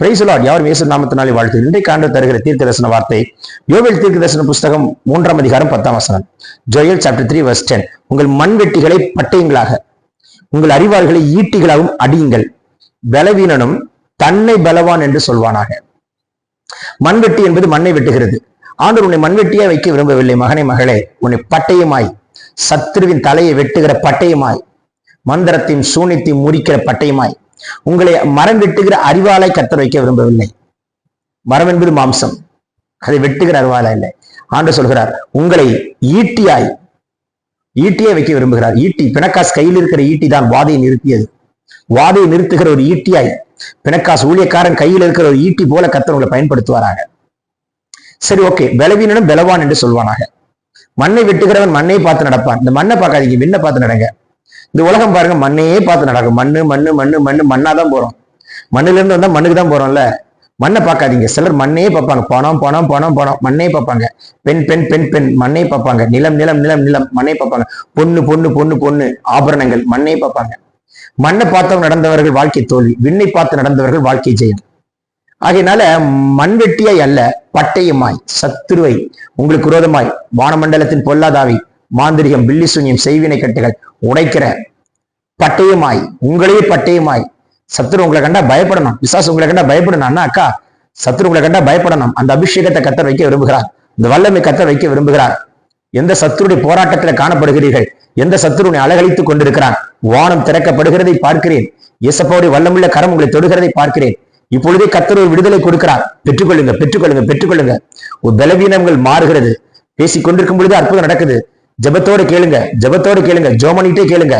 பிரைசலாட் யாரும் இயேசு நாமத்தினாலே வாழ்த்து. இன்றைக்கு ஆண்டு தருகிற தீர்க்க தரிசன வார்த்தை யோவேல் தீர்க்க தரிசன புஸ்தகம் மூன்றாம் அதிகாரம் பத்தாம் வசனம். Joel chapter three verse ten உங்கள் மண்வெட்டிகளை பட்டயங்களாக உங்கள் அறிவார்களை ஈட்டிகளாகவும் அடியுங்கள். பலவீனனும் தன்னை பலவான் என்று சொல்வானாக. மண்வெட்டி என்பது மண்ணை வெட்டுகிறது. ஆண்டவர் உன்னை மண்வெட்டியா வைக்க விரும்பவில்லை. மகனே மகளே உன்னை பட்டயமாய் சத்ருவின் தலையை வெட்டுகிற பட்டயமாய் மந்திரத்தையும் சூனித்தையும் முறிக்கிற பட்டயமாய் உங்களை மரம் வெட்டுகிற அறிவாலை கத்தர் வைக்க விரும்பவில்லை. மரம் என்பது மாம்சம். அதை வெட்டுகிற அறிவாலை இல்லை ஆண்டு சொல்கிறார் உங்களை ஈட்டியாய் ஈட்டியை வைக்க விரும்புகிறார். ஈட்டி பிணக்காசு கையில் இருக்கிற ஈட்டி தான் வாதையை நிறுத்தியது. வாதையை நிறுத்துகிற ஒரு ஈட்டியாய் பிணக்காசு ஊழியக்காரன் கையில் இருக்கிற ஒரு ஈட்டி போல கத்தர் உங்களை பயன்படுத்துவாராக. சரி ஓகே. பலவீனனும் பலவான் என்று சொல்வானாக. மண்ணை வெட்டுகிறவன் மண்ணை பார்த்து நடப்பான். இந்த மண்ணை பார்க்காதீங்க விண்ணை பார்த்து நடங்க. இந்த உலகம் பாருங்க மண்ணையே பார்த்து நடக்கும். மண்ணு மண்ணு மண்ணு மண்ணு மண்ணாதான் போறோம். மண்ணுல இருந்து வந்தா மண்ணுக்கு தான் போறோம்ல. மண்ணை பார்க்காதீங்க. சிலர் மண்ணே பார்ப்பாங்க. பணம் பணம் பணம் பணம் மண்ணே பார்ப்பாங்க. பெண் பெண் பெண் பெண் மண்ணை பார்ப்பாங்க. நிலம் நிலம் நிலம் நிலம் மண்ணை பார்ப்பாங்க. பொண்ணு பொண்ணு பொண்ணு பொண்ணு ஆபரணங்கள் மண்ணை பார்ப்பாங்க. மண்ணை பார்த்தவங்க நடந்தவர்கள் வாழ்க்கை தோல்வி விண்ணை பார்த்து நடந்தவர்கள் வாழ்க்கை ஜெயம். ஆகையினால மண்வெட்டியாய் அல்ல பட்டயமாய் சத்துருவை உங்களுக்கு விரோதமாய் வானமண்டலத்தின் பொல்லாதாவை மாந்திரிகம் பில்லி சூன்யம் செய்வினை கட்டுகள் உடைக்கிற பட்டயமாய் உங்களையே பட்டயமாய். சத்துரு உங்களை கண்டா பயப்படணும். விசாசு உங்களை கண்டா பயப்படணும். அண்ணா அக்கா சத்துரு உங்களை கண்டா பயப்படணும். அந்த அபிஷேகத்தை கத்தர் வைக்க விரும்புகிறார். இந்த வல்லமை கத்தர் வைக்க விரும்புகிறார். எந்த சத்துருடைய போராட்டத்துல காணப்படுகிறீர்கள்? எந்த சத்துருனை அலகழித்துக் கொண்டிருக்கிறான் வானம் திறக்கப்படுகிறதை பார்க்கிறேன். இயேசப்பாவுடைய வல்லமுள்ள கரம் உங்களை தொடுகிறதை பார்க்கிறேன். இப்பொழுதே கத்தர் ஒரு விடுதலை கொடுக்கிறார். பெற்றுக்கொள்ளுங்க பெற்றுக்கொள்ளுங்க பெற்றுக்கொள்ளுங்க. ஒரு பலவீனங்கள் மாறுகிறது. பேசிக் கொண்டிருக்கும் பொழுது அற்புதம் நடக்குது. ஜெபத்தோடு கேளுங்க ஜெபத்தோடு கேளுங்க ஜோமனிட்டே கேளுங்க.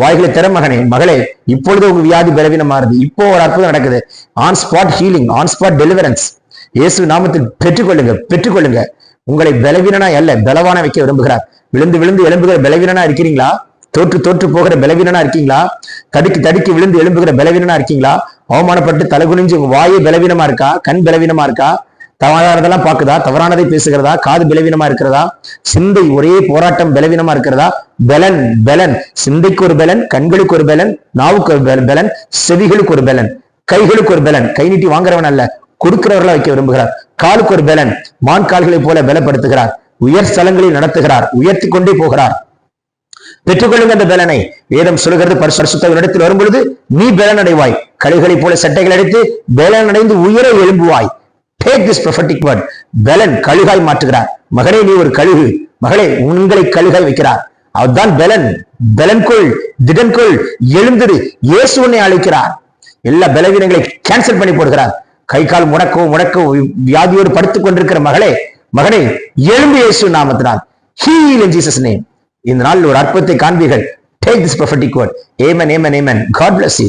வாய்களை திற மகனே மகளே இப்பொழுது உங்க வியாதி பலவீனம் மாறுது இப்போ ஒரு அற்புதம் நடக்குது. On spot healing on spot deliverance இயேசு நாமத்தில் பெற்றுக்கொள்ளுங்க பெற்றுக்கொள்ளுங்க. உங்களை பலவீனனா அல்ல பலவான வைக்க விரும்புகிறார். விழுந்து விழுந்து எழும்புகிற பலவீனனா இருக்கிறீங்களா? தோற்று தோற்று போகிற பலவீனனா இருக்கீங்களா? தடுக்கி தடுக்கி விழுந்து எழும்புகிற பலவீனனா இருக்கீங்களா? அவமானப்பட்டு தலைகுனிஞ்சு உங்க வாயே பலவீனமா இருக்கா? கண் பலவீனமா இருக்கா? தவறானதெல்லாம் பாக்குதா தவறானதை பேசுகிறதா? காது பலவீனமா இருக்கிறதா? சிந்தை ஒரே போராட்டம் பலவீனமா இருக்கிறதா? பலன் பலன். சிந்தைக்கு ஒரு பலன் கண்களுக்கு ஒரு பலன் நாவுக்கு ஒரு பலன் செவிகளுக்கு ஒரு பலன் கைகளுக்கு ஒரு பலன். கை நீட்டி வாங்குறவன் அல்ல கொடுக்கிறவர்களா வைக்க விரும்புகிறார். காலுக்கு ஒரு பலன் மான் கால்களைப் போல பலப்படுத்துகிறார். உயர் ஸ்தலங்களில் நடத்துகிறார் உயர்த்தி கொண்டே போகிறார். பெற்றுக்கொள்ளுங்க அந்த பலனை. வேதம் சொல்கிறது பரிசுத்தவனிடத்தில் வரும் பொழுது நீ பலன் அடைவாய் கழுகளைப் போல சட்டைகள் அடைத்து பலன் அடைந்து உயர எழும்புவாய். டேக் திஸ் ப்ரொஃபட்டிக் வேர்ட் பெலன் கழுகாய் மாற்றுகிறார். மகனே நீ ஒரு கழுகு. மகளே உங்களை கழுகாய் வைக்கிறார். அவர்தான் பெலன் பலன் கொள் எழுந்திரு இயேசு உன்னை அழைக்கிறார். எல்லா பலவீனங்களை கேன்சல் பண்ணி போடுகிறார். கை கால் முடக்கவும் முடக்கவும் வியாதியோடு படுத்துக் கொண்டிருக்கிற மகளே மகனே எழும்பு இயேசு நாமத்தினால். ஹீல் இன் ஜீசஸ் நேம் இந்த நாள் ஒரு அற்புதத்தை காண்பீர்கள். Take this prophetic word amen amen amen God bless you